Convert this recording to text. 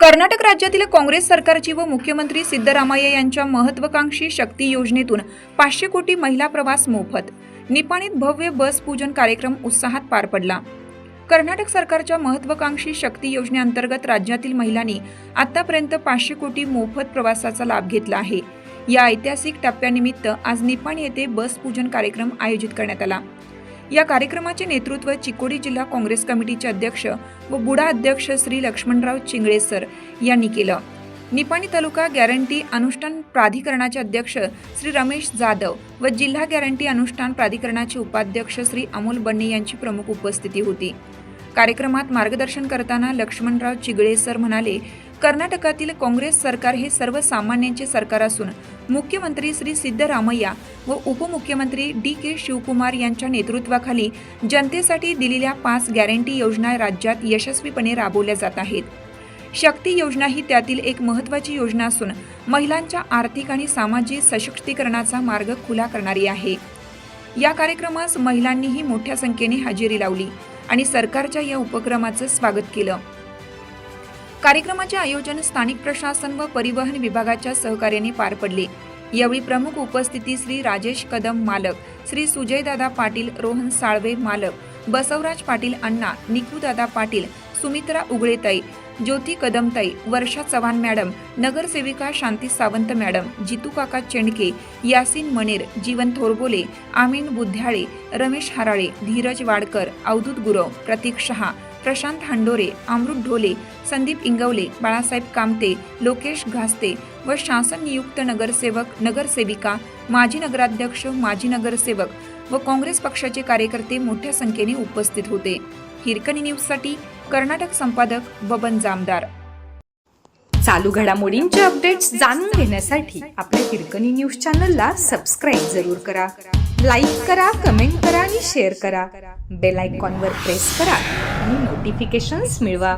कर्नाटक राज्यातील काँग्रेस सरकारची व मुख्यमंत्री सिद्धरामय्या यांच्या महत्वाकांक्षी शक्ती योजनेतून पाचशे कोटी महिला प्रवास मोफत. निपाणीत भव्य बस पूजन कार्यक्रम उत्साहात पार पडला. कर्नाटक सरकारच्या महत्वाकांक्षी शक्ती योजनेअंतर्गत राज्यातील महिलांनी आतापर्यंत पाचशे कोटी मोफत प्रवासाचा लाभ घेतला आहे. या ऐतिहासिक टप्प्यानिमित्त आज निपाण येथे बस पूजन कार्यक्रम आयोजित करण्यात आला. या कार्यक्रमाचे नेतृत्व चिकोडी जिल्हा काँग्रेस कमिटीचे अध्यक्ष व बुडा अध्यक्ष श्री लक्ष्मणराव चिंगळे सर यांनी केलं. निपाणी तालुका गॅरंटी अनुष्ठान प्राधिकरणाचे अध्यक्ष श्री रमेश जाधव व जिल्हा गॅरंटी अनुष्ठान प्राधिकरणाचे उपाध्यक्ष श्री अमोल बन्ने यांची प्रमुख उपस्थिती होती. कार्यक्रमात मार्गदर्शन करताना लक्ष्मणराव चिगळे सर म्हणाले कर्नाटकातील काँग्रेस सरकार हे सर्वसामान्यांचे सरकार असून मुख्यमंत्री श्री सिद्धरामय्या व उपमुख्यमंत्री डी के शिवकुमार यांच्या नेतृत्वाखाली जनतेसाठी दिलेल्या पाच गॅरंटी योजना राज्यात यशस्वीपणे राबवल्या जात आहेत. शक्ती योजना ही त्यातील एक महत्त्वाची योजना असून महिलांच्या आर्थिक आणि सामाजिक सशक्तीकरणाचा मार्ग खुला करणारी आहे. या कार्यक्रमास महिलांनीही मोठ्या संख्येने हजेरी लावली. आणि सरकारच्या या उपक्रमाचं स्वागत केलं. कार्यक्रमाचे आयोजन स्थानिक प्रशासन व परिवहन विभागाच्या सहकार्याने पार पडले. यावेळी प्रमुख उपस्थिती श्री राजेश कदम मालक श्री सुजयदादा पाटील रोहन साळवे मालक बसवराज पाटील अण्णा निकूदादा पाटील सुमित्रा उगळेताई ज्योती कदमताई वर्षा चव्हाण मॅडम नगरसेविका शांती सावंत मॅडम जितू काका चेंडके यासीन मनेर जीवन थोरबोले आमीन बुद्ध्याळे रमेश हराळे धीरज वाडकर अवधूत गुरव प्रतीक शहा प्रशांत हांडोरे अमृत ढोले संदीप इंगवले बाळासाहेब कामते लोकेश घासते व शासन नियुक्त नगरसेवक नगरसेविका माजी नगराध्यक्ष माजी नगरसेवक व काँग्रेस पक्षाचे कार्यकर्ते मोठ्या संख्येने उपस्थित होते. हिरकणी न्यूजसाठी कर्नाटक संपादक बबन जामदार. चालू घडामोडींचे अपडेट्स जाणून घेण्यासाठी आपल्या हिरकणी न्यूज चॅनलला सबस्क्राईब जरूर करा. लाईक करा कमेंट करा आणि शेअर करा. बेल आयकॉनवर प्रेस करा आणि नोटिफिकेशन्स मिळवा.